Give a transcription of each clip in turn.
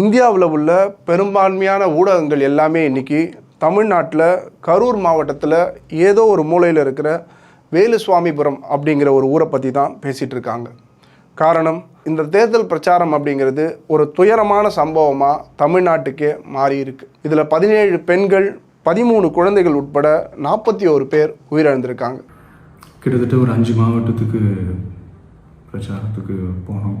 இந்தியாவில் உள்ள பெரும்பான்மையான ஊடகங்கள் எல்லாமே இன்னைக்கு தமிழ்நாட்டில் கரூர் மாவட்டத்தில் ஏதோ ஒரு மூலையில் இருக்கிற வேலுசுவாமிபுரம் அப்படிங்கிற ஒரு ஊரை பற்றி தான் பேசிகிட்டு இருக்காங்க. காரணம் இந்த தேர்தல் பிரச்சாரம் அப்படிங்கிறது ஒரு துயரமான சம்பவமாக தமிழ்நாட்டுக்கே மாறியிருக்கு இதில் பதினேழு பெண்கள் பதிமூணு குழந்தைகள் உட்பட நாற்பத்தி ஒரு பேர் உயிரிழந்திருக்காங்க. கிட்டத்தட்ட ஒரு அஞ்சு மாவட்டத்துக்கு பிரச்சாரத்துக்கு போனோம்.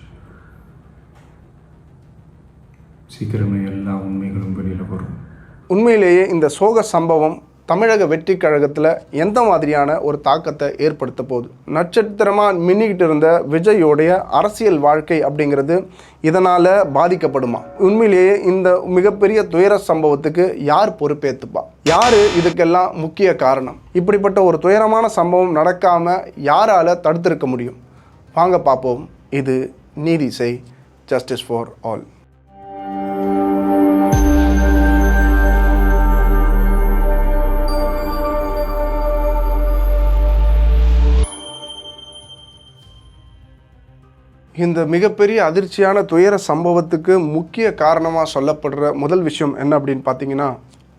சீக்கிரமே எல்லா உண்மைகளும் வெளியில் வரும். உண்மையிலேயே இந்த சோக சம்பவம் தமிழக வெற்றி கழகத்தில் எந்த மாதிரியான ஒரு தாக்கத்தை ஏற்படுத்த போகுது? நட்சத்திரமாக மின்னிக்கிட்டு இருந்த விஜயோடைய அரசியல் வாழ்க்கை அப்படிங்கிறது இதனால் பாதிக்கப்படுமா? உண்மையிலேயே இந்த மிகப்பெரிய துயர சம்பவத்துக்கு யார் பொறுப்பேற்றுப்பா யார் இதுக்கெல்லாம் முக்கிய காரணம்? இப்படிப்பட்ட ஒரு துயரமான சம்பவம் நடக்காமல் யாரால் தடுத்திருக்க முடியும்? வாங்க பார்ப்போம் இது நீதி செய் ஜஸ்டிஸ் ஃபார் ஆல் இந்த மிகப்பெரிய அதிர்ச்சியான துயர சம்பவத்துக்கு முக்கிய காரணமாக சொல்லப்படுற முதல் விஷயம் என்ன அப்படின்னு பார்த்தீங்கன்னா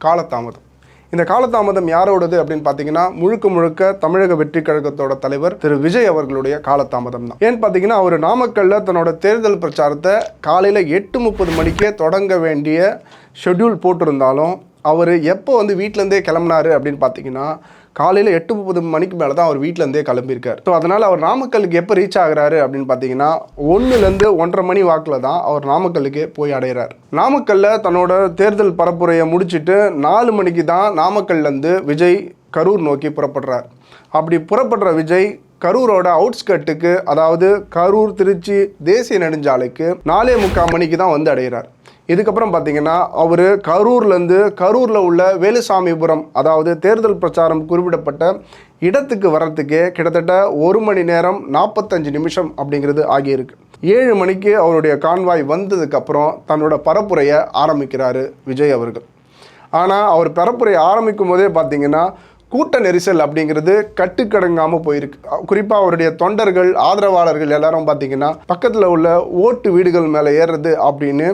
காலதாமதம். இந்த காலதாமதம் யாரோடது அப்படின்னு பார்த்தீங்கன்னா முழுக்க முழுக்க தமிழக வெற்றி கழகத்தோட தலைவர் திரு விஜய் அவர்களுடைய காலதாமதம் தான். ஏன்னு பார்த்தீங்கன்னா அவர் நாமக்கல்ல தன்னோட தேர்தல் பிரச்சாரத்தை காலையில் எட்டு முப்பது மணிக்கே தொடங்க வேண்டிய ஷெட்யூல் போட்டிருந்தாலும் அவர் எப்போ வந்து வீட்டிலேருந்தே கிளம்புனாரு அப்படின்னு பார்த்தீங்கன்னா காலையில் எட்டு முப்பது மணிக்கு மேலே தான் அவர் வீட்டிலேருந்தே கிளம்பியிருக்கார். ஸோ அதனால் அவர் நாமக்கலுக்கு எப்போ ரீச் ஆகுறாரு அப்படின்னு பார்த்தீங்கன்னா ஒன்றுலேருந்து ஒன்றரை மணி வாக்கில் தான் அவர் நாமக்கலுக்கு போய் அடைகிறார் நாமக்கல்லில் தன்னோட தேர்தல் பரப்புரையை முடிச்சுட்டு நாலு மணிக்கு தான் நாமக்கல்லேருந்து விஜய் கரூர் நோக்கி புறப்படுறார். அப்படி புறப்படுற விஜய் கரூரோட அவுட்ஸ்கட்டுக்கு அதாவது கரூர் திருச்சி தேசிய நெடுஞ்சாலைக்கு நாலே முக்கால் மணிக்கு தான் வந்து அடைகிறார் இதுக்கப்புறம் பார்த்தீங்கன்னா அவர் கரூர்லேருந்து கரூரில் உள்ள வேலுசாமிபுரம் அதாவது தேர்தல் பிரச்சாரம் குறிப்பிடப்பட்ட இடத்துக்கு வர்றதுக்கே கிட்டத்தட்ட ஒரு மணி நேரம் நாற்பத்தஞ்சு நிமிஷம் அப்படிங்கிறது ஆகியிருக்கு. ஏழு மணிக்கு அவருடைய கான்வாய் வந்ததுக்கப்புறம் தன்னோட பரப்புரையை ஆரம்பிக்கிறாரு விஜய் அவர்கள். ஆனால் அவர் பரப்புரை ஆரம்பிக்கும் போதே பார்த்தீங்கன்னா கூட்ட நெரிசல் அப்படிங்கிறது கட்டுக்கடங்காமல் போயிருக்கு. குறிப்பாக அவருடைய தொண்டர்கள் ஆதரவாளர்கள் எல்லாரும் பார்த்தீங்கன்னா பக்கத்தில் உள்ள ஓட்டு வீடுகள் மேலே ஏறுறது அப்படின்னு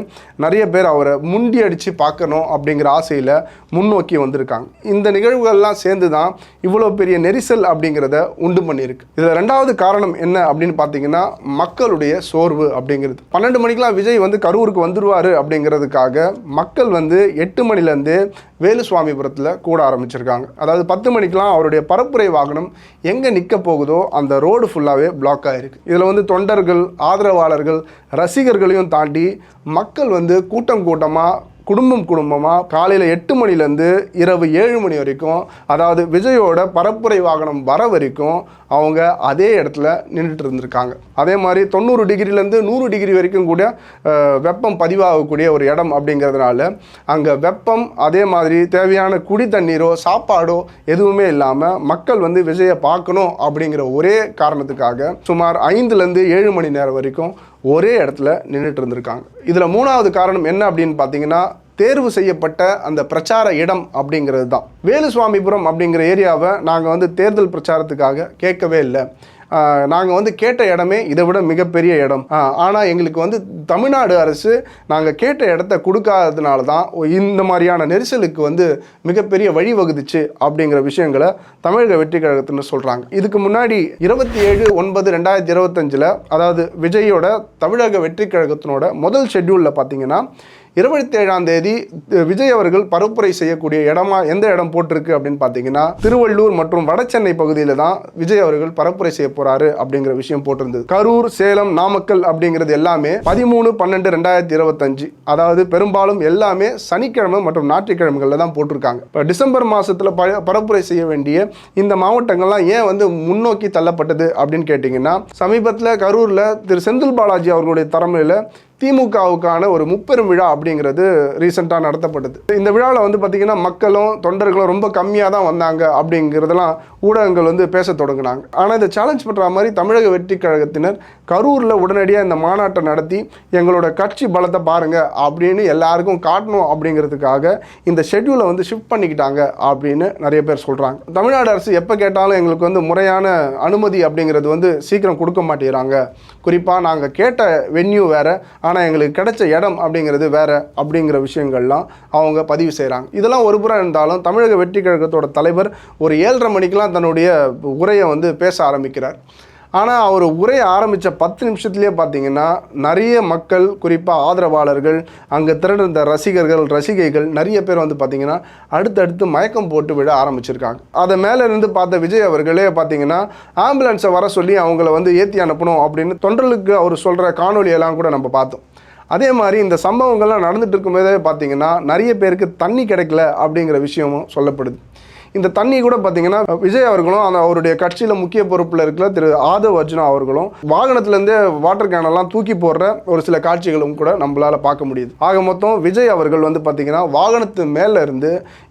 நிறைய பேர் அவரை முண்டி அடித்து பார்க்கணும் அப்படிங்கிற ஆசையில் முன்னோக்கி வந்திருக்காங்க. இந்த நிகழ்வுகள்லாம் சேர்ந்து தான் இவ்வளோ பெரிய நெரிசல் அப்படிங்கிறத உண்டு பண்ணியிருக்கு. இதில் ரெண்டாவது காரணம் என்ன அப்படின்னு பார்த்தீங்கன்னா மக்களுடைய சோர்வு அப்படிங்கிறது. பன்னெண்டு மணிக்கெலாம் விஜய் வந்து கரூருக்கு வந்துடுவார் அப்படிங்கிறதுக்காக மக்கள் வந்து எட்டு மணிலேருந்து வேலுசுவாமிபுரத்தில் கூட ஆரம்பிச்சிருக்காங்க. அதாவது பத்து மணிக்கெலாம் அவருடைய பரப்புரை வாகனம் எங்கே நிற்க போகுதோ அந்த ரோடு ஃபுல்லாகவே பிளாக் ஆகிருக்கு இதில் வந்து தொண்டர்கள் ஆதரவாளர்கள் ரசிகர்களையும் தாண்டி மக்கள் வந்து கூட்டம் கூட்டமாக குடும்பம் குடும்பமாக காலையில் எட்டு மணிலேருந்து இரவு ஏழு மணி வரைக்கும் அதாவது விஜயோட பரப்புரை வாகனம் வர வரைக்கும் அவங்க அதே இடத்துல நின்றுட்டு இருந்திருக்காங்க. அதே மாதிரி தொண்ணூறு டிகிரிலேருந்து நூறு டிகிரி வரைக்கும் கூட வெப்பம் பதிவாகக்கூடிய ஒரு இடம் அப்படிங்கிறதுனால அங்கே வெப்பம் அதே மாதிரி தேவையான குடி தண்ணீரோ சாப்பாடோ எதுவுமே இல்லாமல் மக்கள் வந்து விஜயை பார்க்கணும் அப்படிங்கிற ஒரே காரணத்துக்காக சுமார் ஐந்துலேருந்து ஏழு மணி நேரம் வரைக்கும் ஒரே இடத்துல நின்றுட்டு இருந்திருக்காங்க. இதில் மூணாவது காரணம் என்ன அப்படின்னு பார்த்தீங்கன்னா தேர்வு செய்யப்பட்ட அந்த பிரச்சார இடம் அப்படிங்கிறது தான். வேலுசுவாமிபுரம் அப்படிங்கிற ஏரியாவை நாங்கள் வந்து தேர்தல் பிரச்சாரத்துக்காக கேட்கவே இல்லை. நாங்கள் வந்து கேட்ட இடமே இதை விட மிகப்பெரிய இடம். ஆனால் எங்களுக்கு வந்து தமிழ்நாடு அரசு நாங்கள் கேட்ட இடத்த கொடுக்காததுனால தான் இந்த மாதிரியான நெரிசலுக்கு வந்து மிகப்பெரிய வழிவகுதிச்சு அப்படிங்கிற விஷயங்களை தமிழக வெற்றி கழகத்துன்னு சொல்கிறாங்க இதுக்கு முன்னாடி இருபத்தி ஏழு ஒன்பது ரெண்டாயிரத்தி இருபத்தஞ்சில் அதாவது விஜயோட தமிழக வெற்றி கழகத்தினோட முதல் ஷெட்யூலில் பார்த்தீங்கன்னா இருபத்தி ஏழாம் தேதி விஜய் அவர்கள் பரப்புரை செய்யக்கூடிய இடமா எந்த இடம் போட்டிருக்கு அப்படின்னு பார்த்தீங்கன்னா திருவள்ளூர் மற்றும் வடசென்னை பகுதியில் தான் விஜய் அவர்கள் பரப்புரை செய்ய போறாரு அப்படிங்கிற விஷயம் போட்டிருந்தது. கரூர் சேலம் நாமக்கல் அப்படிங்கிறது எல்லாமே பதிமூணு பன்னெண்டு ரெண்டாயிரத்தி இருபத்தஞ்சு அதாவது பெரும்பாலும் எல்லாமே சனிக்கிழமை மற்றும் ஞாயிற்றுக்கிழமைகளில் தான் போட்டிருக்காங்க. இப்போ டிசம்பர் மாதத்தில் ப பரப்புரை செய்ய வேண்டிய இந்த மாவட்டங்கள்லாம் ஏன் வந்து முன்னோக்கி தள்ளப்பட்டது அப்படின்னு கேட்டிங்கன்னா சமீபத்தில் கரூரில் திரு செந்தில் பாலாஜி அவர்களுடைய தலைமையில் திமுகவுக்கான ஒரு முப்பெரும் விழா அப்படிங்கிறது ரீசெண்டாக நடத்தப்பட்டது. இந்த விழாவில் வந்து பார்த்திங்கன்னா மக்களும் தொண்டர்களும் ரொம்ப கம்மியாக தான் வந்தாங்க அப்படிங்கிறதெல்லாம் ஊடகங்கள் வந்து பேச தொடங்கினாங்க. ஆனால் இதை சேலஞ்ச் பண்ணுற மாதிரி தமிழக வெற்றி கழகத்தினர் கரூரில் உடனடியாக இந்த மாநாட்டை நடத்தி எங்களோட கட்சி பலத்தை பாருங்கள் அப்படின்னு எல்லாருக்கும் காட்டணும் அப்படிங்கிறதுக்காக இந்த ஷெட்யூலை வந்து ஷிஃப்ட் பண்ணிக்கிட்டாங்க அப்படின்னு நிறைய பேர் சொல்கிறாங்க தமிழ்நாடு அரசு எப்போ கேட்டாலும் எங்களுக்கு வந்து முறையான அனுமதி அப்படிங்கிறது வந்து சீக்கிரம் கொடுக்க மாட்டேங்கிறாங்க. குறிப்பாக நாங்கள் கேட்ட வென்யூ வேறு ஆனால் எங்களுக்கு கிடைச்ச இடம் அப்படிங்கிறது வேறு அப்படிங்கிற விஷயங்கள்லாம் அவங்க பதிவு செய்கிறாங்க இதெல்லாம் ஒரு புறம் இருந்தாலும் தமிழக வெற்றி கழகத்தோட தலைவர் ஒரு ஏழரை மணிக்கெலாம் தன்னுடைய உரையை வந்து பேச ஆரம்பிக்கிறார். ஆனால் அவர் உரையை ஆரம்பித்த பத்து நிமிஷத்துலேயே பார்த்தீங்கன்னா நிறைய மக்கள் குறிப்பாக ஆதரவாளர்கள் அங்கே திரண்டிருந்த ரசிகர்கள் ரசிகைகள் நிறைய பேர் வந்து பார்த்தீங்கன்னா அடுத்தடுத்து மயக்கம் போட்டு விட ஆரம்பிச்சிருக்காங்க. அதை மேலே இருந்து பார்த்த விஜய் அவர்களே பார்த்தீங்கன்னா ஆம்புலன்ஸை வர சொல்லி அவங்கள வந்து ஏற்றி அனுப்பணும் அப்படின்னு தொண்டர்களுக்கு அவர் சொல்கிற காணொலியெல்லாம் கூட நம்ம பார்த்தோம். அதே மாதிரி இந்த சம்பவங்கள்லாம் நடந்துகிட்டு இருக்கும்போதே பார்த்தீங்கன்னா நிறைய பேருக்கு தண்ணி கிடைக்கல அப்படிங்கிற விஷயமும் சொல்லப்படுது. இந்த தண்ணி கூட பார்த்தீங்கன்னா விஜய் அவர்களும் அந்த அவருடைய கட்சியில் முக்கிய பொறுப்பில் இருக்கிற திரு ஆதவ் அர்ஜுனா அவர்களும் வாகனத்துலேருந்தே வாட்டர் கேனெல்லாம் தூக்கி போடுற ஒரு சில காட்சிகளும் கூட நம்மளால் பார்க்க முடியுது. ஆக மொத்தம் விஜய் அவர்கள் வந்து பார்த்தீங்கன்னா வாகனத்து மேலே இருந்து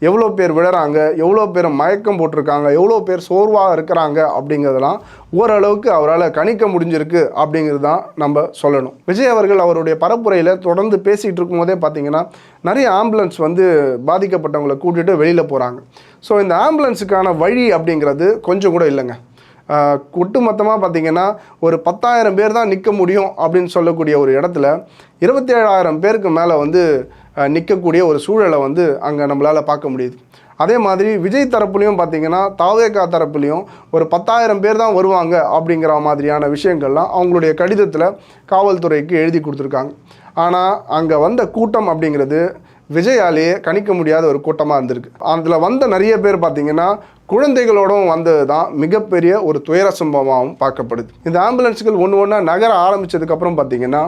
எவ்வளோ பேர் விழுறாங்க எவ்வளோ பேர் மயக்கம் போட்டிருக்காங்க எவ்வளோ பேர் சோர்வாக இருக்கிறாங்க அப்படிங்கிறதெல்லாம் ஓரளவுக்கு அவரால் கணிக்க முடிஞ்சிருக்கு அப்படிங்கிறது தான் நம்ம சொல்லணும். விஜய் அவர்கள் அவருடைய பரப்புரையில் தொடர்ந்து பேசிகிட்டு இருக்கும்போதே பார்த்தீங்கன்னா நிறைய ஆம்புலன்ஸ் வந்து பாதிக்கப்பட்டவங்களை கூட்டிகிட்டு வெளியில் போகிறாங்க ஸோ இந்த ஆம்புலன்ஸுக்கான வழி அப்படிங்கிறது கொஞ்சம் கூட இல்லைங்க. ஒட்டுமொத்தமாக பார்த்தீங்கன்னா ஒரு பத்தாயிரம் பேர் தான் நிற்க முடியும் அப்படின்னு சொல்லக்கூடிய ஒரு இடத்துல இருபத்தி ஏழாயிரம் பேருக்கு மேலே வந்து நிற்கக்கூடிய ஒரு சூழலை வந்து அங்கே நம்மளால் பார்க்க முடியுது. அதே மாதிரி விஜய் தரப்புலையும் பார்த்தீங்கன்னா தாவேகா தரப்புலையும் ஒரு பத்தாயிரம் பேர் தான் வருவாங்க அப்படிங்கிற மாதிரியான விஷயங்கள்லாம் அவங்களுடைய கடிதத்தில் காவல்துறைக்கு எழுதி கொடுத்துருக்காங்க. ஆனால் அங்கே வந்த கூட்டம் அப்படிங்கிறது விஜயாலேயே கணிக்க முடியாத ஒரு கூட்டமாக இருந்திருக்கு. அதில் வந்த நிறைய பேர் பார்த்தீங்கன்னா குழந்தைகளோடும் வந்தது தான் மிகப்பெரிய ஒரு துயர சம்பவமாகவும் பார்க்கப்படுது. இந்த ஆம்புலன்ஸுகள் ஒன்று ஒன்றா நகர ஆரம்பித்ததுக்கப்புறம் பார்த்தீங்கன்னா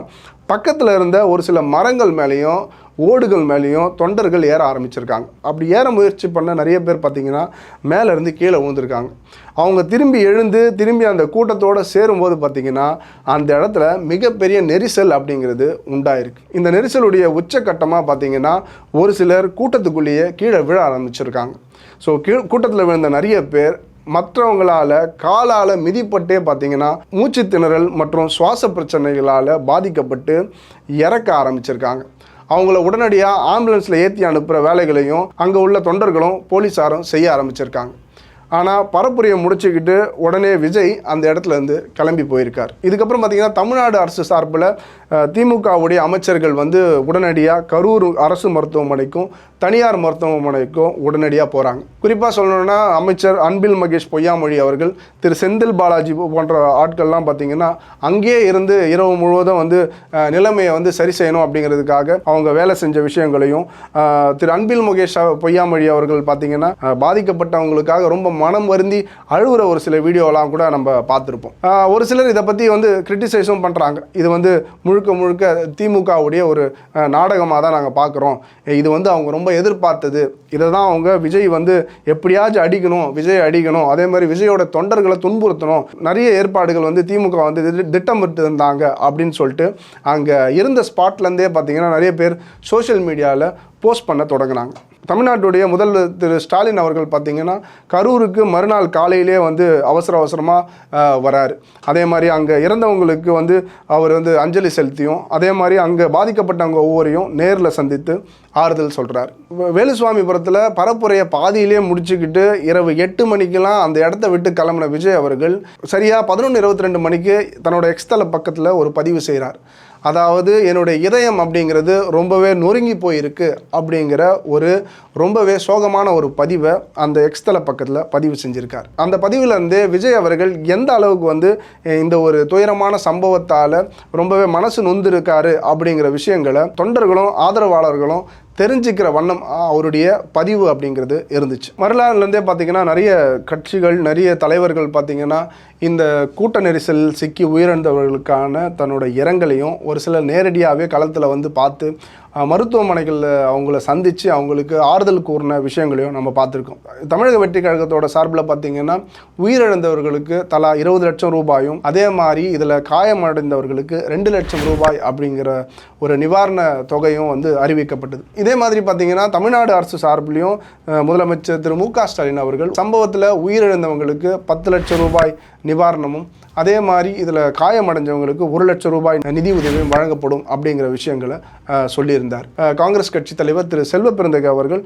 பக்கத்தில் இருந்த ஒரு சில மரங்கள் மேலேயும் ஓடுகள் மேலேயும் தொண்டர்கள் ஏற ஆரம்பிச்சிருக்காங்க. அப்படி ஏற முயற்சி பண்ண நிறைய பேர் பார்த்தீங்கன்னா மேலே இருந்து கீழே விழுந்திருக்காங்க. அவங்க திரும்பி எழுந்து திரும்பி அந்த கூட்டத்தோடு சேரும்போது பார்த்திங்கன்னா அந்த இடத்துல மிகப்பெரிய நெரிசல் அப்படிங்கிறது உண்டாயிருக்கு. இந்த நெரிசலுடைய உச்சக்கட்டமாக பார்த்தீங்கன்னா ஒரு சிலர் கூட்டத்துக்குள்ளேயே கீழே விழ ஆரம்பிச்சிருக்காங்க. ஸோ கூட்டத்தில் விழுந்த நிறைய பேர் மற்றவங்களால காலால் மிதிப்பட்டே பார்த்தீங்கன்னா மூச்சு திணறல் மற்றும் சுவாச பிரச்சனைகளால் பாதிக்கப்பட்டு இறக்க ஆரம்பிச்சிருக்காங்க. அவங்கள உடனடியாக ஆம்புலன்ஸில் ஏற்றி அனுப்புகிற வேலைகளையும் அங்கே உள்ள தொண்டர்களும் போலீஸாரும் செய்ய ஆரம்பிச்சிருக்காங்க. ஆனால் பரப்புரையை முடிச்சுக்கிட்டு உடனே விஜய் அந்த இடத்துல இருந்து கிளம்பி போயிருக்கார். இதுக்கப்புறம் பார்த்தீங்கன்னா தமிழ்நாடு அரசு சார்பில் திமுகவுடைய அமைச்சர்கள் வந்து உடனடியாக கரூர் அரசு மருத்துவமனைக்கும் தனியார் மருத்துவமனைக்கும் உடனடியாக போகிறாங்க குறிப்பாக சொல்லணும்னா அமைச்சர் அன்பில் மகேஷ் பொய்யாமொழி அவர்கள் திரு செந்தில் பாலாஜி போன்ற ஆட்கள்லாம் பார்த்தீங்கன்னா அங்கேயே இருந்து இரவு முழுவதும் வந்து நிலைமையை வந்து சரி செய்யணும் அப்படிங்கிறதுக்காக அவங்க வேலை செஞ்ச விஷயங்களையும் திரு அன்பில் மகேஷ் பொய்யாமொழி அவர்கள் பார்த்தீங்கன்னா பாதிக்கப்பட்டவங்களுக்காக ரொம்ப மனம் வருந்தி அழுகிற ஒரு சில வீடியோலாம் கூட நம்ம பார்த்துருப்போம். ஒரு சிலர் இதை பற்றி வந்து கிரிட்டிசைஸும் பண்ணுறாங்க இது வந்து முழுக்க முழுக்க திமுகவுடைய ஒரு நாடகமாக தான் நாங்கள் பார்க்குறோம். இது வந்து அவங்க ரொம்ப எதிர்பார்த்தது. இதை தான் அவங்க விஜய் வந்து எப்படியாச்சும் அடிக்கணும் விஜய் அடிக்கணும். அதே மாதிரி விஜயோட தொண்டர்களை துன்புறுத்தணும். நிறைய ஏற்பாடுகள் வந்து திமுக வந்து திட்டமிட்டு இருந்தாங்க அப்படின்னு சொல்லிட்டு அங்கே இருந்த ஸ்பாட்லேருந்தே பார்த்தீங்கன்னா நிறைய பேர் சோஷியல் மீடியாவில் போஸ்ட் பண்ண தொடங்கினாங்க. தமிழ்நாட்டுடைய முதல்வர் திரு ஸ்டாலின் அவர்கள் பார்த்தீங்கன்னா கரூருக்கு மறுநாள் காலையிலே வந்து அவசர அவசரமாக வராரு. அதே மாதிரி அங்கே இறந்தவங்களுக்கு வந்து அவர் வந்து அஞ்சலி செலுத்தியும் அதே மாதிரி அங்கே பாதிக்கப்பட்டவங்க ஒவ்வொரையும் நேரில் சந்தித்து ஆறுதல் சொல்கிறார் வேலுசுவாமிபுரத்தில் பரப்புரையை பாதியிலே முடிச்சுக்கிட்டு இரவு எட்டு மணிக்கெல்லாம் அந்த இடத்த விட்டு கிளம்பின விஜய் அவர்கள் சரியாக பதினொன்று இருபத்தி ரெண்டு மணிக்கு தன்னோட எக்ஸ்தல பக்கத்தில் ஒரு பதிவு செய்கிறார் அதாவது என்னுடைய இதயம் அப்படிங்கிறது ரொம்பவே நொறுங்கி போயிருக்கு அப்படிங்கிற ஒரு ரொம்பவே சோகமான ஒரு பதிவை அந்த எக்ஸ்தல பக்கத்தில் பதிவு செஞ்சுருக்கார். அந்த பதிவில் விஜய் அவர்கள் எந்த அளவுக்கு வந்து இந்த ஒரு துயரமான சம்பவத்தால் ரொம்பவே மனசு நொந்திருக்காரு அப்படிங்கிற விஷயங்களை தொண்டர்களும் ஆதரவாளர்களும் தெரிஞ்சுக்கிற வண்ணம் அவருடைய பதிவு அப்படிங்கிறது இருந்துச்சு. வரலாறுலேருந்தே பார்த்தீங்கன்னா நிறைய கட்சிகள் நிறைய தலைவர்கள் பார்த்திங்கன்னா இந்த கூட்ட நெரிசல் சிக்கி உயிரிழந்தவர்களுக்கான தன்னோட இரங்கலையும் ஒரு சில நேரடியாகவே களத்தில் வந்து பார்த்து மருத்துவமனைகளில் அவங்கள சந்தித்து அவங்களுக்கு ஆறுதல் கூறின விஷயங்களையும் நம்ம பார்த்துருக்கோம். தமிழக வெற்றி கழகத்தோட சார்பில் பார்த்தீங்கன்னா உயிரிழந்தவர்களுக்கு தலா இருபது லட்சம் ரூபாயும் அதே மாதிரி இதில் காயமடைந்தவர்களுக்கு ரெண்டு லட்சம் ரூபாய் அப்படிங்கிற ஒரு நிவாரண தொகையும் வந்து அறிவிக்கப்பட்டது. இதே மாதிரி பார்த்தீங்கன்னா தமிழ்நாடு அரசு சார்பிலையும் முதலமைச்சர் திரு மு க ஸ்டாலின் அவர்கள் சம்பவத்தில் உயிரிழந்தவங்களுக்கு பத்து லட்சம் ரூபாய் நிவாரணமும் அதே மாதிரி இதில் காயமடைஞ்சவங்களுக்கு ஒரு லட்சம் ரூபாய் நிதி உதவியும் வழங்கப்படும் அப்படிங்கிற விஷயங்களை சொல்லியிருந்தார். காங்கிரஸ் கட்சி தலைவர் திரு செல்வ பிறந்தக அவர்கள்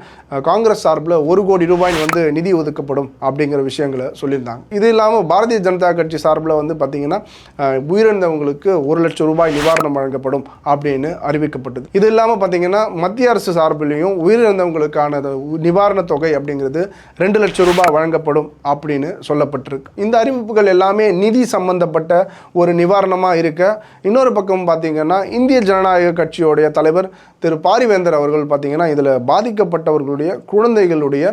காங்கிரஸ் சார்பில் ஒரு கோடி ரூபாய் வந்து நிதி ஒதுக்கப்படும் அப்படிங்கிற விஷயங்களை சொல்லியிருந்தாங்க. இது இல்லாமல் பாரதிய ஜனதா கட்சி சார்பில் வந்து பார்த்தீங்கன்னா உயிரிழந்தவங்களுக்கு ஒரு லட்சம் ரூபாய் நிவாரணம் வழங்கப்படும் அப்படின்னு அறிவிக்கப்பட்டது. இது இல்லாமல் பார்த்தீங்கன்னா மத்திய அரசு சார்பிலையும் உயிரிழந்தவங்களுக்கான நிவாரணத் தொகை அப்படிங்கிறது ரெண்டு லட்சம் ரூபாய் வழங்கப்படும் அப்படின்னு சொல்லப்பட்டிருக்கு. இந்த அறிவிப்புகள் எல்லாமே நிதி சம்பந்தப்பட்ட ஒரு நிவாரணமாக இருக்க. இன்னொரு பக்கம் பார்த்தீங்கன்னா இந்திய ஜனநாயக கட்சியோடைய தலைவர் திரு பாரிவேந்தர் அவர்கள் பார்த்தீங்கன்னா இதில் பாதிக்கப்பட்டவர்களுடைய குழந்தைகளுடைய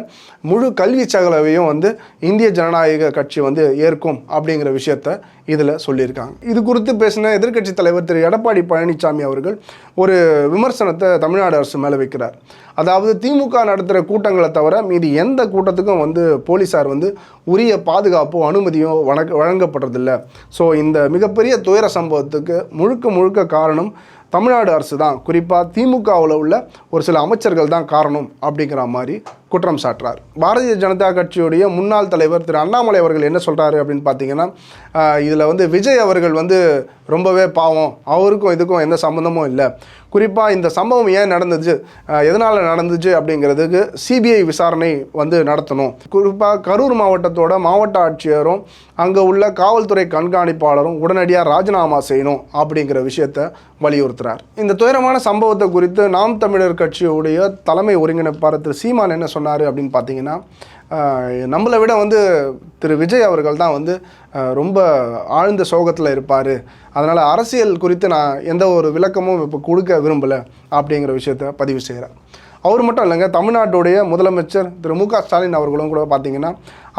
முழு கல்வி சகலவையும் வந்து இந்திய ஜனநாயக கட்சி வந்து ஏற்கும் அப்படிங்கிற விஷயத்த இதில் சொல்லியிருக்காங்க. இது குறித்து பேசின எதிர்க்கட்சி தலைவர் திரு எடப்பாடி பழனிசாமி அவர்கள் ஒரு விமர்சனத்தை தமிழ்நாடு அரசு மேலே வைக்கிறார். அதாவது திமுக நடத்துகிற கூட்டங்களை தவிர மீது எந்த கூட்டத்துக்கும் வந்து போலீஸார் வந்து உரிய பாதுகாப்போ அனுமதியோ வழங்க வழங்கப்படுறதில்ல. ஸோ இந்த மிகப்பெரிய துயர சம்பவத்துக்கு முழுக்க முழுக்க காரணம் தமிழ்நாடு அரசு தான் குறிப்பாக திமுகவில் உள்ள ஒரு சில அமைச்சர்கள் தான் காரணம் அப்படிங்கிற மாதிரி குற்றம் சாட்டுறார். பாரதிய ஜனதா கட்சியுடைய முன்னாள் தலைவர் திரு அண்ணாமலை அவர்கள் என்ன சொல்கிறாரு அப்படின்னு பார்த்தீங்கன்னா இதில் வந்து விஜய் அவர்கள் வந்து ரொம்பவே பாவம். அவருக்கும் இதுக்கும் எந்த சம்மந்தமும் இல்லை. குறிப்பாக இந்த சம்பவம் ஏன் நடந்துச்சு? எதனால் நடந்துச்சு அப்படிங்கிறதுக்கு சிபிஐ விசாரணை வந்து நடத்தணும். குறிப்பாக கரூர் மாவட்டத்தோட மாவட்ட ஆட்சியரும் அங்கே உள்ள காவல்துறை கண்காணிப்பாளரும் உடனடியாக ராஜினாமா செய்யணும் அப்படிங்கிற விஷயத்தை வலியுறுத்துறார். இந்த துயரமான சம்பவத்தை குறித்து நாம் தமிழர் கட்சியுடைய தலைமை ஒருங்கிணைப்பாளர் திரு சீமான் என்ன சொன்னார்? அப்படின்னு பார்த்தீங்கன்னா நம்மளை விட வந்து திரு விஜய் அவர்கள் தான் வந்து ரொம்ப ஆழ்ந்த சோகத்தில் இருப்பார். அதனால் அரசியல் குறித்து நான் எந்த ஒரு விளக்கமும் இப்போ கொடுக்க விரும்பலை அப்படிங்கிற விஷயத்த பதிவு செய்கிறேன் அவர் மட்டும் இல்லைங்க தமிழ்நாட்டுடைய முதலமைச்சர் திரு மு க ஸ்டாலின் அவர்களும் கூட பார்த்திங்கன்னா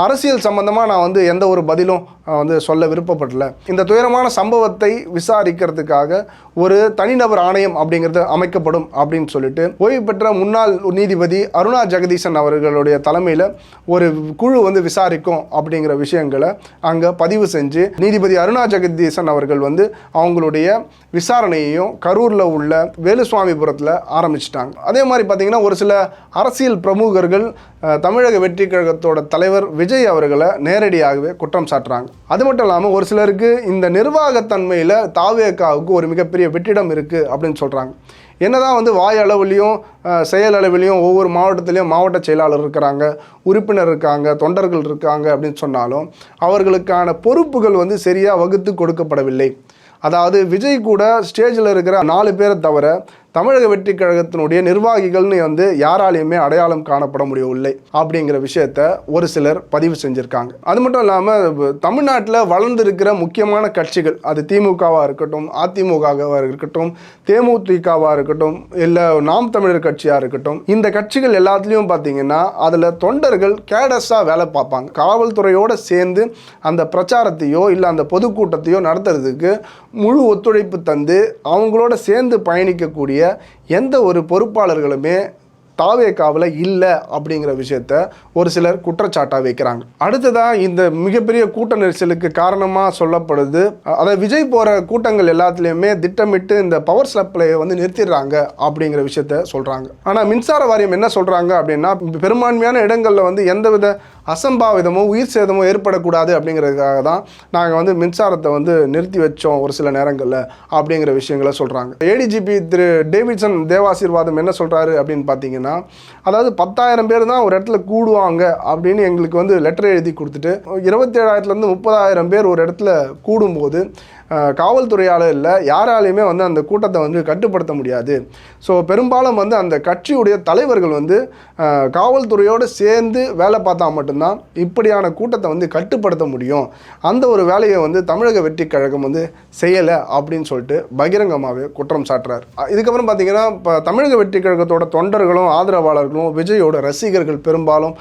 அரசியல் சம்பந்தமாக நான் வந்து எந்த ஒரு பதிலும் வந்து சொல்ல விருப்பப்படல. இந்த துயரமான சம்பவத்தை விசாரிக்கிறதுக்காக ஒரு தனிநபர் ஆணையம் அப்படிங்கிறது அமைக்கப்படும் அப்படின்னு சொல்லிட்டு ஓய்வு பெற்ற முன்னாள் நீதிபதி அருணா ஜெகதீசன் அவர்களுடைய தலைமையில் ஒரு குழு வந்து விசாரிக்கும் அப்படிங்கிற விஷயங்களை அங்கே பதிவு செஞ்சு நீதிபதி அருணா ஜெகதீசன் அவர்கள் வந்து அவங்களுடைய விசாரணையையும் கரூரில் உள்ள வேலுசுவாமிபுரத்தில் ஆரம்பிச்சிட்டாங்க. அதே மாதிரி பார்த்தீங்கன்னா ஒரு சில அரசியல் பிரமுகர்கள் தமிழக வெற்றி கழகத்தோட தலைவர் விஜய் அவர்களை நேரடியாகவே குற்றம் சாட்டுறாங்க. அது மட்டும் இல்லாமல் ஒரு சிலருக்கு இந்த நிர்வாகத்தன்மையில் தாவேக்காவுக்கு ஒரு மிகப்பெரிய வெற்றிடம் இருக்குது அப்படின்னு சொல்கிறாங்க என்னதான் வந்து வாய் செயலளவுலேயும் செயல் அளவிலையும் ஒவ்வொரு மாவட்டத்திலையும் மாவட்ட செயலாளர் இருக்கிறாங்க உறுப்பினர் இருக்காங்க தொண்டர்கள் இருக்காங்க அப்படின்னு சொன்னாலும் அவர்களுக்கான பொறுப்புகள் வந்து சரியாக வகுத்து கொடுக்கப்படவில்லை. அதாவது விஜய் கூட ஸ்டேஜில் இருக்கிற நாலு பேரை தவிர தமிழக வெற்றி கழகத்தினுடைய நிர்வாகிகள்னு வந்து யாராலையுமே அடையாளம் காணப்பட முடியவில்லை அப்படிங்கிற விஷயத்த ஒரு சிலர் பதிவு செஞ்சுருக்காங்க. அது மட்டும் இல்லாமல் தமிழ்நாட்டில் வளர்ந்திருக்கிற முக்கியமான கட்சிகள் அது திமுகவாக இருக்கட்டும் அதிமுகவாக இருக்கட்டும் தேமுதிகவாக இருக்கட்டும் இல்லை நாம் தமிழர் கட்சியாக இருக்கட்டும் இந்த கட்சிகள் எல்லாத்துலேயும் பார்த்தீங்கன்னா அதில் தொண்டர்கள் கேடஸாக வேலை பார்ப்பாங்க. காவல்துறையோடு சேர்ந்து அந்த பிரச்சாரத்தையோ இல்லை அந்த பொதுக்கூட்டத்தையோ நடத்துறதுக்கு முழு ஒத்துழைப்பு தந்து அவங்களோட சேர்ந்து பயணிக்கக்கூடிய எந்த ஒரு பொறுப்பாளர்களுமே தாவேக்காவில் இல்லை அப்படிங்கிற விஷயத்த ஒரு சிலர் குற்றச்சாட்டாக வைக்கிறாங்க. அடுத்ததாக இந்த மிகப்பெரிய கூட்ட நெரிசலுக்கு காரணமாக சொல்லப்படுது அதை அதாவது விஜய் போகிற கூட்டங்கள் எல்லாத்துலேயுமே திட்டமிட்டு இந்த பவர் சப்ளையை வந்து நிறுத்திடுறாங்க அப்படிங்கிற விஷயத்த சொல்கிறாங்க ஆனால் மின்சார வாரியம் என்ன சொல்கிறாங்க அப்படின்னா பெரும்பான்மையான இடங்களில் வந்து எந்தவித அசம்பாவிதமோ உயிர் சேதமோ ஏற்படக்கூடாது அப்படிங்கிறதுக்காக தான் நாங்கள் வந்து மின்சாரத்தை வந்து நிறுத்தி வச்சோம் ஒரு சில நேரங்களில் அப்படிங்கிற விஷயங்களை சொல்கிறாங்க ஏடிஜிபி திரு டேவிட்சன் தேவாசீர்வாதம் என்ன சொல்கிறாரு அப்படின்னு பார்த்தீங்கன்னா அதாவது பத்தாயிரம் பேர் தான் ஒரு இடத்துல கூடுவாங்க அப்படின்னு எங்களுக்கு வந்து லெட்டர் எழுதி கொடுத்துட்டு இருபத்தேழாயிரத்துலேருந்து முப்பதாயிரம் பேர் ஒரு இடத்துல கூடும்போது காவல்துறையால் இல்லை யாராலையுமே வந்து அந்த கூட்டத்தை வந்து கட்டுப்படுத்த முடியாது. ஸோ பெரும்பாலும் வந்து அந்த கட்சியுடைய தலைவர்கள் வந்து காவல்துறையோடு சேர்ந்து வேலை பார்த்தா மட்டும்தான் இப்படியான கூட்டத்தை வந்து கட்டுப்படுத்த முடியும். அந்த ஒரு வேலையை வந்து தமிழக வெற்றி கழகம் வந்து செய்யலை அப்படின்னு சொல்லிட்டு பகிரங்கமாகவே குற்றம் சாட்டுறார். இதுக்கப்புறம் பார்த்தீங்கன்னா இப்போ தமிழக வெற்றி கழகத்தோட தொண்டர்களும் ஆதரவாளர்களும் விஜயோட ரசிகர்கள் பெரும்பாலும்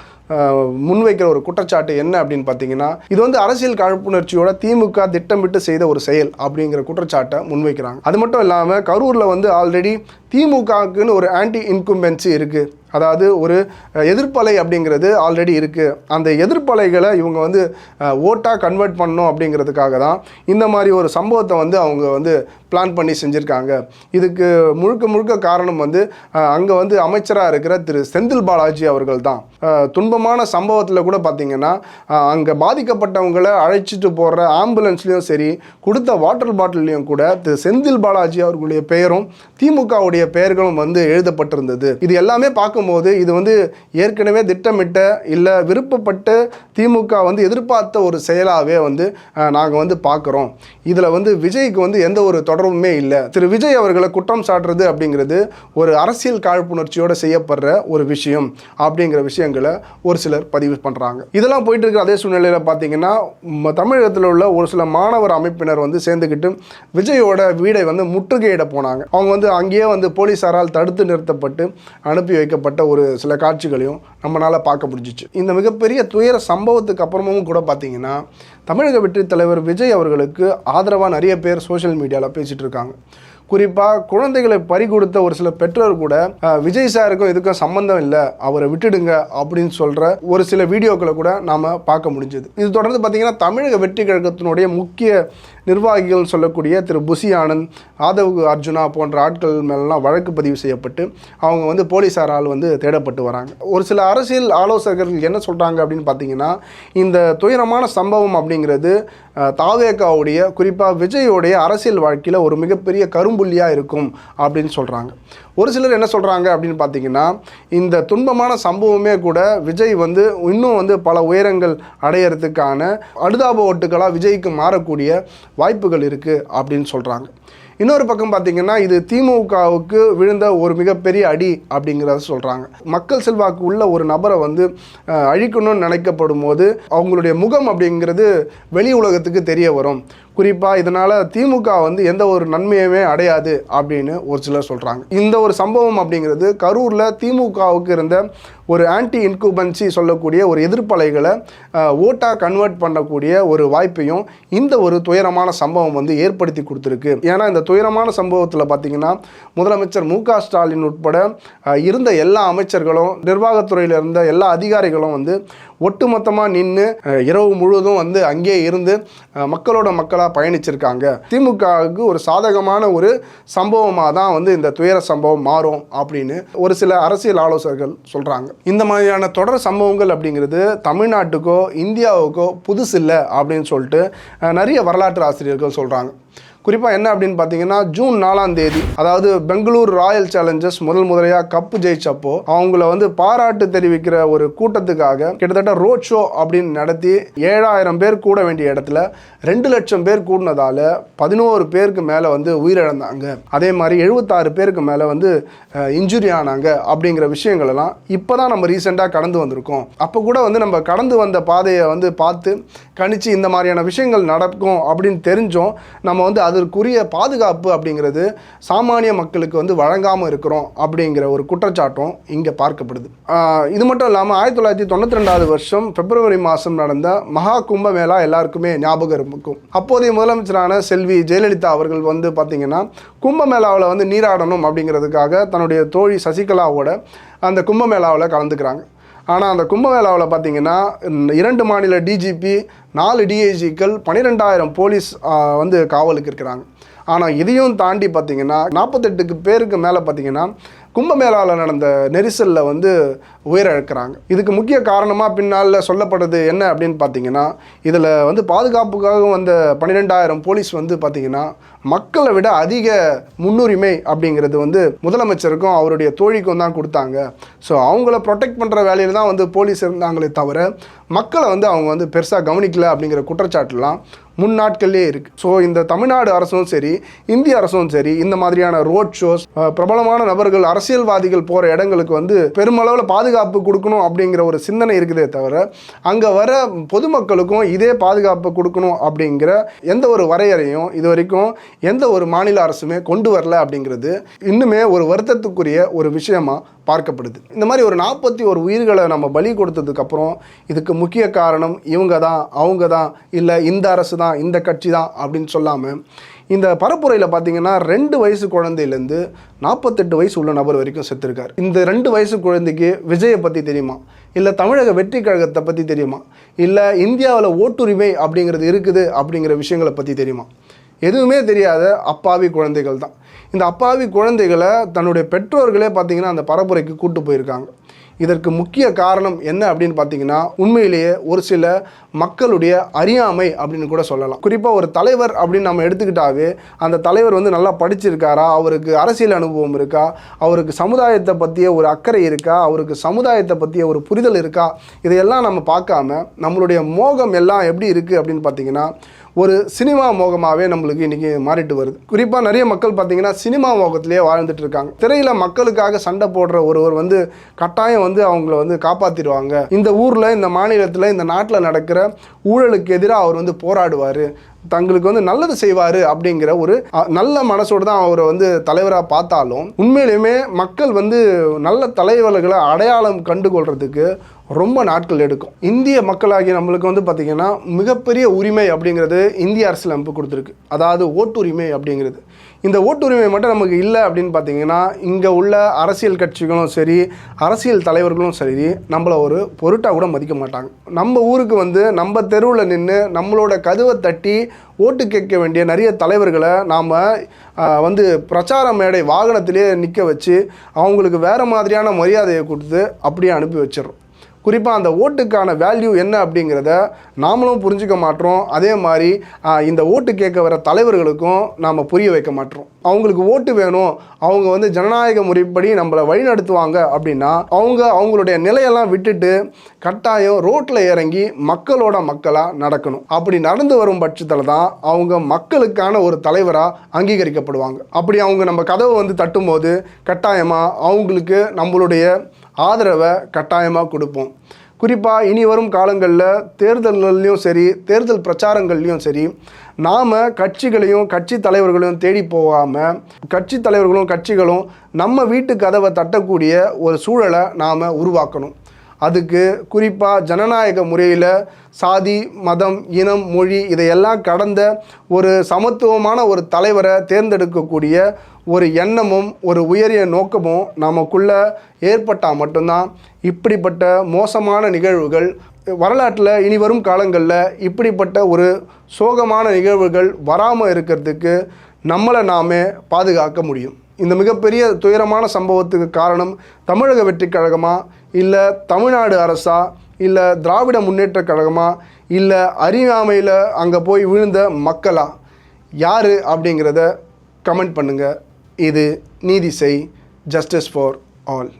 முன்வைக்கிற ஒரு குற்றச்சாட்டு என்ன அப்படின்னு பார்த்தீங்கன்னா இது வந்து அரசியல் காழ்ப்புணர்ச்சியோட திமுக திட்டமிட்டு செய்த ஒரு செயல் அப்படிங்கிற குற்றச்சாட்டை முன்வைக்கிறாங்க. அது மட்டும் இல்லாமல் கரூரில் வந்து ஆல்ரெடி திமுகவுக்குன்னு ஒரு ஆன்டி இன்கும்பென்சி இருக்குது அதாவது ஒரு எதிர்ப்பலை அப்படிங்கிறது ஆல்ரெடி இருக்குது அந்த எதிர்ப்பலைகளை இவங்க வந்து ஓட்டாக கன்வெர்ட் பண்ணணும் அப்படிங்கிறதுக்காக தான் இந்த மாதிரி ஒரு சம்பவத்தை வந்து அவங்க வந்து பிளான் பண்ணி செஞ்சுருக்காங்க. இதுக்கு முழுக்க முழுக்க காரணம் வந்து அங்கே வந்து அமைச்சராக இருக்கிற திரு செந்தில் பாலாஜி அவர்கள் தான். துன்பமான சம்பவத்தில் கூட பார்த்திங்கன்னா அங்கே பாதிக்கப்பட்டவங்களை அழைச்சிட்டு போகிற ஆம்புலன்ஸ்லேயும் சரி கொடுத்த வாட்டர் பாட்டில்லையும் கூட திரு செந்தில் பாலாஜி அவர்களுடைய பெயரும் திமுகவுடைய பெயர்களும் வந்து எழுதப்பட்டிருந்தது. இது எல்லாமே பார்க்கும்போது இது வந்து ஏற்கனவே திட்டமிட்ட இல்லை விருப்பப்பட்டு திமுக வந்து எதிர்பார்த்த ஒரு செயலாகவே வந்து நாங்கள் வந்து பார்க்குறோம். இதில் வந்து விஜய்க்கு வந்து எந்த ஒரு தொடர்புமே இல்லை. திரு விஜய் அவர்களை குற்றம் சாட்டுறது அப்படிங்கிறது ஒரு அரசியல் காழ்ப்புணர்ச்சியோடு செய்யப்படுற ஒரு விஷயம் அப்படிங்கிற விஷயங்களை ஒரு சிலர் பதிவு பண்ணுறாங்க இதெல்லாம் போயிட்டு இருக்கிற அதே சூழ்நிலையில் பார்த்தீங்கன்னா தமிழகத்தில் உள்ள ஒரு சில மாணவர் அமைப்பினர் வந்து சேர்ந்துக்கிட்டு விஜயோட வீடை வந்து முற்றுகையிட போனாங்க. அவங்க வந்து அங்கேயே வந்து போலீஸாரால் தடுத்து நிறுத்தப்பட்டு அனுப்பி வைக்கப்பட்ட ஒரு சில காட்சிகளையும் நம்மளால் பார்க்க முடிஞ்சிச்சு. இந்த மிகப்பெரிய துயர சம்பவத்துக்கு அப்புறமும் கூட பார்த்தீங்கன்னா தமிழக வெற்றி தலைவர் விஜய் அவர்களுக்கு ஆதரவாக நிறைய பேர் சோஷியல் மீடியாவில் பேசிகிட்டு இருக்காங்க. குறிப்பாக குழந்தைகளை பறி கொடுத்த ஒரு சில பெற்றோர் கூட விஜய் சாருக்கும் இதுக்கும் சம்பந்தம் இல்லை அவரை விட்டுடுங்க அப்படின்னு சொல்கிற ஒரு சில வீடியோக்களை கூட நாம் பார்க்க முடிஞ்சது. இது தொடர்ந்து பார்த்திங்கன்னா தமிழக வெற்றி கழகத்தினுடைய முக்கிய நிர்வாகிகள் சொல்லக்கூடிய திரு. புசி ஆனந்த் ஆதவ் அர்ஜுனா போன்ற ஆட்கள் மேலாம் வழக்கு பதிவு செய்யப்பட்டு அவங்க வந்து போலீஸாரால் வந்து தேடப்பட்டு வராங்க. ஒரு சில அரசியல் ஆலோசகர்கள் என்ன சொல்கிறாங்க அப்படின்னு பார்த்தீங்கன்னா இந்த துயரமான சம்பவம் அப்படிங்கிறது தாவேகாவுடைய குறிப்பாக விஜயோடைய அரசியல் வாழ்க்கையில் ஒரு மிகப்பெரிய கரும்புள்ளியாக இருக்கும் அப்படின்னு சொல்கிறாங்க ஒரு சிலர் என்ன சொல்கிறாங்க அப்படின்னு பார்த்தீங்கன்னா இந்த துன்பமான சம்பவமே கூட விஜய் வந்து இன்னும் வந்து பல உயரங்கள் அடையிறதுக்கான அனுதாப ஓட்டுகளாக விஜய்க்கு மாறக்கூடிய வாய்ப்புகள் இருக்குது அப்படின்னு சொல்கிறாங்க இன்னொரு பக்கம் பார்த்திங்கன்னா இது திமுகவுக்கு விழுந்த ஒரு மிகப்பெரிய அடி அப்படிங்கிறத சொல்கிறாங்க மக்கள் செல்வாக்கு உள்ள ஒரு நபரை வந்து அழிக்கணும்னு நினைக்கப்படும் போது அவங்களுடைய முகம் அப்படிங்கிறது வெளி உலகத்துக்கு தெரிய வரும். குறிப்பாக இதனால் திமுக வந்து எந்த ஒரு நன்மையுமே அடையாது அப்படின்னு ஒரு சிலர் சொல்கிறாங்க இந்த ஒரு சம்பவம் அப்படிங்கிறது கரூரில் திமுகவுக்கு இருந்த ஒரு ஆன்டி இன்குபன்சி சொல்லக்கூடிய ஒரு எதிர்ப்பலைகளை ஓட்டாக கன்வெர்ட் பண்ணக்கூடிய ஒரு வாய்ப்பையும் இந்த ஒரு துயரமான சம்பவம் வந்து ஏற்படுத்தி கொடுத்துருக்கு. ஏன்னா இந்த துயரமான சம்பவத்தில் பார்த்தீங்கன்னா முதலமைச்சர் மு ஸ்டாலின் உட்பட இருந்த எல்லா அமைச்சர்களும் நிர்வாகத்துறையில் இருந்த எல்லா அதிகாரிகளும் வந்து ஒட்டுமொத்தமாக நின்று இரவு முழுவதும் வந்து அங்கேயே இருந்து மக்களோட மக்களாக பயணிச்சிருக்காங்க. திமுகவுக்கு ஒரு சாதகமான ஒரு சம்பவமாக தான் வந்து இந்த துயர சம்பவம் மாறும் அப்படின்னு ஒரு சில அரசியல் ஆலோசகர்கள் சொல்கிறாங்க இந்த மாதிரியான தொடர் சம்பவங்கள் அப்படிங்கிறது தமிழ்நாட்டுக்கோ இந்தியாவுக்கோ புதுசு இல்லை அப்படின்னு சொல்லிட்டு நிறைய வரலாற்று ஆசிரியர்கள் சொல்கிறாங்க குறிப்பாக என்ன அப்படின்னு பார்த்தீங்கன்னா ஜூன் நாலாம் தேதி அதாவது பெங்களூர் ராயல் சேலஞ்சர்ஸ் முதல் முதலையாக கப்பு ஜெயிச்சப்போ அவங்கள வந்து பாராட்டு தெரிவிக்கிற ஒரு கூட்டத்துக்காக கிட்டத்தட்ட ரோட் ஷோ அப்படின்னு நடத்தி ஏழாயிரம் பேர் கூட வேண்டிய இடத்துல ரெண்டு லட்சம் பேர் கூடினதால பதினோரு பேருக்கு மேலே வந்து உயிரிழந்தாங்க. அதே மாதிரி எழுபத்தாறு பேருக்கு மேலே வந்து இன்ஜுரி ஆனாங்க அப்படிங்கிற விஷயங்கள் எல்லாம் இப்போ தான் நம்ம ரீசெண்டாக கடந்து வந்திருக்கோம். அப்போ கூட வந்து நம்ம கடந்து வந்த பாதையை வந்து பார்த்து கணிச்சு இந்த மாதிரியான விஷயங்கள் நடக்கும் அப்படின்னு தெரிஞ்சோம். நம்ம வந்து அதற்குரிய பாதுகாப்பு அப்படிங்கிறது சாமானிய மக்களுக்கு வந்து வழங்காமல் இருக்கிறோம் அப்படிங்கிற ஒரு குற்றச்சாட்டும் இங்கே பார்க்கப்படுது. இது மட்டும் இல்லாமல் ஆயிரத்தி தொள்ளாயிரத்தி தொண்ணூற்றி ரெண்டாவது வருஷம் பிப்ரவரி மாதம் நடந்த மகா கும்ப மேளா எல்லாருக்குமே ஞாபகம் இருக்கும். அப்போதைய முதலமைச்சரான செல்வி ஜெயலலிதா அவர்கள் வந்து பார்த்திங்கன்னா கும்பமேளாவில் வந்து நீராடணும் அப்படிங்கிறதுக்காக தன்னுடைய தோழி சசிகலாவோட அந்த கும்பமேளாவில் கலந்துக்கிறாங்க. ஆனால் அந்த கும்பமேளாவில் பார்த்தீங்கன்னா இரண்டு மாநில டிஜிபி நாலு டிஐஜிக்கள் பன்னிரெண்டாயிரம் போலீஸ் வந்து காவலுக்கு இருக்கிறாங்க. ஆனால் இதையும் தாண்டி பார்த்தீங்கன்னா நாற்பத்தெட்டுக்கு பேருக்கு மேலே பார்த்தீங்கன்னா கும்பமேளாவில் நடந்த நெரிசலில் வந்து உயிரிழக்கிறாங்க. இதுக்கு முக்கிய காரணமாக பின்னால் சொல்லப்படுறது என்ன அப்படின்னு பார்த்தீங்கன்னா இதில் வந்து பாதுகாப்புக்காக வந்த பன்னிரெண்டாயிரம் போலீஸ் வந்து பார்த்தீங்கன்னா மக்களை விட அதிக முன்னுரிமை அப்படிங்கிறது வந்து முதலமைச்சருக்கும் அவருடைய தோழிக்கும் தான் கொடுத்தாங்க. ஸோ அவங்கள ப்ரொடெக்ட் பண்ணுற வேலையில் தான் வந்து போலீஸ் இருந்தாங்களே தவிர மக்களை வந்து அவங்க வந்து பெருசாக கவனிக்கல அப்படிங்கிற குற்றச்சாட்டுலாம் முன்னாட்கள்லேயே இருக்குது ஸோ இந்த தமிழ்நாடு அரசும் சரி இந்திய அரசும் சரி இந்த மாதிரியான ரோட் ஷோஸ் பிரபலமான நபர்கள் அரசியல்வாதிகள் போகிற இடங்களுக்கு வந்து பெருமளவில் பாதுகாப்பு கொடுக்கணும் அப்படிங்கிற ஒரு சிந்தனை இருக்குதே தவிர அங்கே வர பொதுமக்களுக்கும் இதே பாதுகாப்பு கொடுக்கணும் அப்படிங்கிற எந்த ஒரு வரையறையும் இது வரைக்கும் எந்த ஒரு மாநில அரசுமே கொண்டு வரல அப்படிங்கிறது இன்னுமே ஒரு வருத்தத்துக்குரிய ஒரு விஷயமா பார்க்கப்படுது. இந்த மாதிரி ஒரு நாற்பத்தி ஒரு உயிர்களை நம்ம பலி கொடுத்ததுக்கப்புறம் இதுக்கு முக்கிய காரணம் இவங்க தான் அவங்க தான் இல்லை இந்த அரசு தான் இந்த கட்சி தான் அப்படின்னு சொல்லாமல் இந்த பரப்புரையில் பார்த்தீங்கன்னா ரெண்டு வயசு குழந்தையிலேருந்து நாற்பத்தெட்டு வயசு உள்ள நபர் வரைக்கும் செத்துருக்கார். இந்த ரெண்டு வயசு குழந்தைக்கு விஜயை பற்றி தெரியுமா? இல்லை தமிழக வெற்றி கழகத்தை பற்றி தெரியுமா? இல்லை இந்தியாவில் ஓட்டுரிமை அப்படிங்கிறது இருக்குது அப்படிங்கிற விஷயங்களை பற்றி தெரியுமா? எதுவுமே தெரியாத அப்பாவி குழந்தைகள் தான். இந்த அப்பாவி குழந்தைகளை தன்னுடைய பெற்றோர்களே பார்த்தீங்கன்னா அந்த பரப்புரைக்கு கூட்டு போயிருக்காங்க. இதற்கு முக்கிய காரணம் என்ன அப்படின்னு பார்த்தீங்கன்னா உண்மையிலேயே ஒரு சில மக்களுடைய அறியாமை அப்படின்னு கூட சொல்லலாம். குறிப்பாக ஒரு தலைவர் அப்படின்னு நம்ம எடுத்துக்கிட்டாவே அந்த தலைவர் வந்து நல்லா படிச்சிருக்காரா? அவருக்கு அரசியல் அனுபவம் இருக்கா? அவருக்கு சமுதாயத்தை பற்றிய ஒரு அக்கறை இருக்கா? அவருக்கு சமுதாயத்தை பற்றிய ஒரு புரிதல் இருக்கா? இதையெல்லாம் நம்ம பார்க்காம நம்மளுடைய மோகம் எல்லாம் எப்படி இருக்குது அப்படின்னு பார்த்தீங்கன்னா ஒரு சினிமா மோகமாகவே நம்மளுக்கு இன்றைக்கி மாறிட்டு வருது. குறிப்பாக நிறைய மக்கள் பார்த்தீங்கன்னா சினிமா மோகத்திலேயே வாழ்ந்துட்டு இருக்காங்க. திரையில் மக்களுக்காக சண்டை போடுற ஒருவர் வந்து கட்டாயம் வந்து அவங்கள வந்து காப்பாற்றிடுவாங்க இந்த ஊரில் இந்த மாநிலத்தில் இந்த நாட்டில் நடக்கிற ஊழலுக்கு எதிராக அவர் வந்து போராடுவார். தங்களுக்கு வந்து நல்லது செய்வார் அப்படிங்கிற ஒரு நல்ல மனசோடு தான் அவரை வந்து தலைவராக பார்த்தாலும் உண்மையிலுமே மக்கள் வந்து நல்ல தலைவர்களை அடையாளம் கண்டுகொள்றதுக்கு ரொம்ப நாட்கள் எடுக்கும். இந்திய மக்களாகிய நம்மளுக்கு வந்து பார்த்திங்கன்னா மிகப்பெரிய உரிமை அப்படிங்கிறது இந்திய அரசியலமைப்பு கொடுத்துருக்கு. அதாவது ஓட்டுரிமை அப்படிங்கிறது. இந்த ஓட்டுரிமை மட்டும் நமக்கு இல்லை அப்படின்னு பார்த்தீங்கன்னா இங்கே உள்ள அரசியல் கட்சிகளும் சரி அரசியல் தலைவர்களும் சரி நம்மளை ஒரு பொருட்டாக கூட மதிக்க மாட்டாங்க. நம்ம ஊருக்கு வந்து நம்ம தெருவில் நின்று நம்மளோட கதவை தட்டி ஓட்டு கேட்க வேண்டிய நிறைய தலைவர்களை நாம் வந்து பிரச்சார மேடை வாகனத்திலே நிற்க வச்சு அவங்களுக்கு வேறு மாதிரியான மரியாதையை கொடுத்து அப்படியே அனுப்பி வச்சிடுறோம். குறிப்பாக அந்த ஓட்டுக்கான வேல்யூ என்ன அப்படிங்கிறத நாமளும் புரிஞ்சுக்க மாட்டோம். அதே மாதிரி இந்த ஓட்டு கேட்க வர தலைவர்களுக்கும் நாம் புரிய வைக்க மாட்டோம். அவங்களுக்கு ஓட்டு வேணும். அவங்க வந்து ஜனநாயக முறைப்படி நம்மளை வழிநடத்துவாங்க அப்படின்னா அவங்க அவங்களுடைய நிலையெல்லாம் விட்டுட்டு கட்டாயம் ரோட்டில் இறங்கி மக்களோட மக்களாக நடக்கணும். அப்படி நடந்து வரும் பட்சத்தில் தான் அவங்க மக்களுக்கான ஒரு தலைவராக அங்கீகரிக்கப்படுவாங்க. அப்படி அவங்க நம்ம கதவை வந்து தட்டும்போது கட்டாயமாக அவங்களுக்கு நம்மளுடைய ஆதரவை கட்டாயமாக கொடுப்போம். குறிப்பாக இனி வரும் காலங்களில் தேர்தல்கள்லையும் சரி தேர்தல் பிரச்சாரங்கள்லையும் சரி நாம் கட்சிகளையும் கட்சி தலைவர்களையும் தேடி போகாமல் கட்சி தலைவர்களும் கட்சிகளும் நம்ம வீட்டு கதவை தட்டக்கூடிய ஒரு சூழலை நாம் உருவாக்கணும். அதுக்கு குறிப்பாக ஜனநாயக முறையில் சாதி மதம் இனம் மொழி இதையெல்லாம் கடந்த ஒரு சமத்துவமான ஒரு தலைவரை தேர்ந்தெடுக்கக்கூடிய ஒரு எண்ணமும் ஒரு உயரிய நோக்கமும் நமக்குள்ளே ஏற்பட்டால் மட்டும்தான் இப்படிப்பட்ட மோசமான நிகழ்வுகள் வரலாற்றில் இனி வரும் காலங்களில் இப்படிப்பட்ட ஒரு சோகமான நிகழ்வுகள் வராமல் இருக்கிறதுக்கு நம்மளை நாமே பாதுகாக்க முடியும். இந்த மிகப்பெரிய துயரமான சம்பவத்துக்கு காரணம் தமிழக வெற்றிக் கழகமா இல்லை தமிழ்நாடு அரசா இல்லை திராவிட முன்னேற்றக் கழகமா இல்லை அறியாமையில் அங்கே போய் விழுந்த மக்களா? யார் அப்படிங்கிறத கமெண்ட் பண்ணுங்கள் இது நீதி செய் ஜஸ்டிஸ் ஃபார் ஆல்